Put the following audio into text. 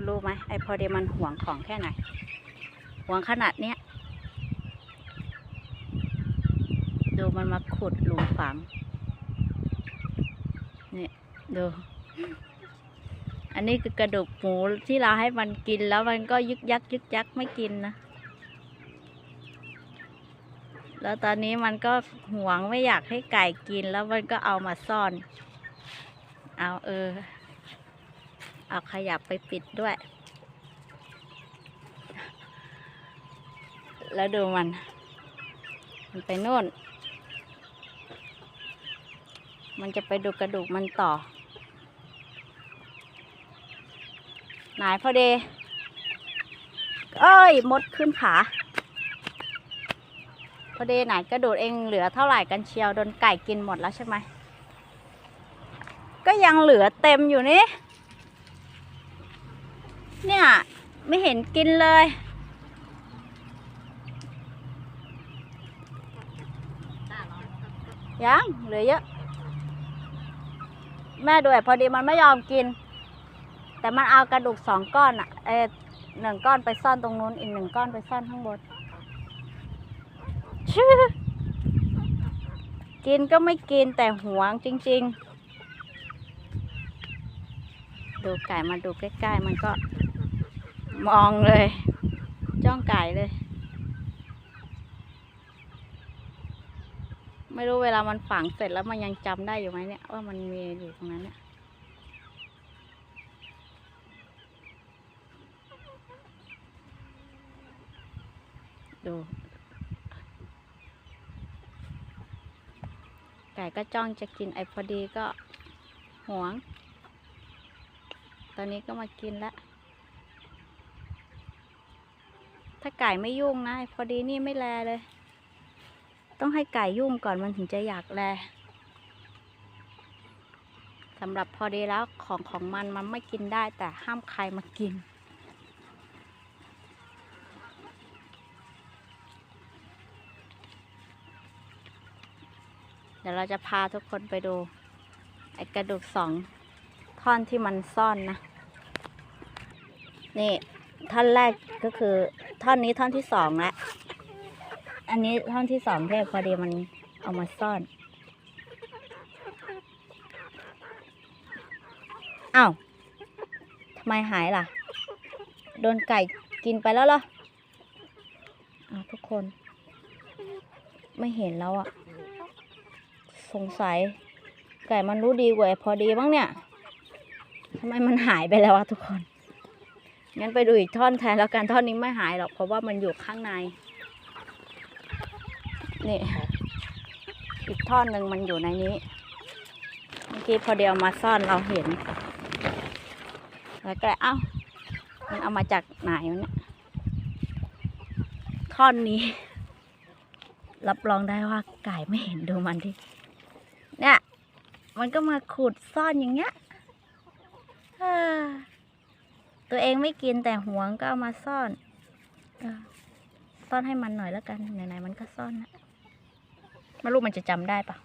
คนรู้ไหมไอพอดีมันห่วงของแค่ไหนห่วงขนาดเนี้ยดูมันมาขุดหลุมฝังนี่ดู อันนี้คือกระดูกหมูที่เราให้มันกินแล้วมันก็ยึกยักยึกยักไม่กินนะ แล้วตอนนี้มันก็หวงไม่อยากให้ไก่กินแล้วมันก็เอามาซ่อน เอาเออ เอาขยับไปปิดด้วย แล้วดูมัน มันไปนู่น มันจะไปดูกระดูกมันต่อ ไหนพอดีเอ้ย มดขึ้นขาพอดีไหนกระดูกเองเหลือเท่าไหร่กันเชียวโดนไก่กินหมดแล้วใช่ไหม ก็ยังเหลือเต็มอยู่นี่ เนี่ย ไม่เห็นกินเลย ยังเหลือเยอะ แม่ด้วยพอดีมันไม่ยอมกิน แต่มันเอากระดูกสองก้อนอะเอหนึ่งก้อนไปซ่อนตรงนู้น อีกหนึ่งก้อนไปซ่อนข้างบนชื่อกินก็ไม่กินแต่หวงจริง ๆ ดูไก่มาดูใกล้ ๆ มันก็ มองเลย จ้องไก่เลย ไม่รู้เวลามันฝังเสร็จแล้วมันยังจำได้อยู่ไหมเนี่ย ว่ามันมีอยู่ตรงนั้นเนี่ยดูไก่ก็จ้องจะกินไอ้พอดีก็หวง ตอนนี้ก็มากินแล้ว ถ้าไก่ไม่ยุ่งนะพอดีนี่ไม่แลเลย ต้องให้ไก่ยุ่งก่อนมันถึงจะอยากแลสำหรับพอดีแล้วของของมันมันไม่กินได้แต่ห้ามใครมากิน เดี๋ยวเราจะพาทุกคนไปดู ไอกระดูกสองท่อนที่มันซ่อนนะ นี่ ท่อนแรกก็คือ ท่อนนี้ท่อนที่สองล้วอันนี้ท่อนที่สองแค่พอดีมันเอามาซ่อนอ้าวทำไมหายล่ะ โดนไก่กินไปแล้วเหรออ้าวทุกคน ไม่เห็นแล้วอะสงสัย ไก่มันรู้ดีกว่าพอดีบ้างเนี่ยทำไมมันหายไปแล้วอะทุกคน งั้นไปดูอีกท่อนแทนแล้วกันท่อนนี้ไม่หายหรอกเพราะว่ามันอยู่ข้างใน นี่อีกท่อนหนึ่งมันอยู่ในนี้ เมื่อกี้พอเดียวมาซ่อนเราเห็น แล้วก็เอ้า มันเอามาจากไหนวะเนี่ย ท่อนนี้ รับรองได้ว่าไก่ไม่เห็นดูมันที่เนี่ย มันก็มาขุดซ่อนอย่างเงี้ยเอ้อ ตัวเองไม่กินแต่หวงก็เอามาซ่อนอซ่อนให้มันหน่อยแล้วกันไหนๆมันก็ซ่อนนะไม่รู้มันจะจำได้ปะ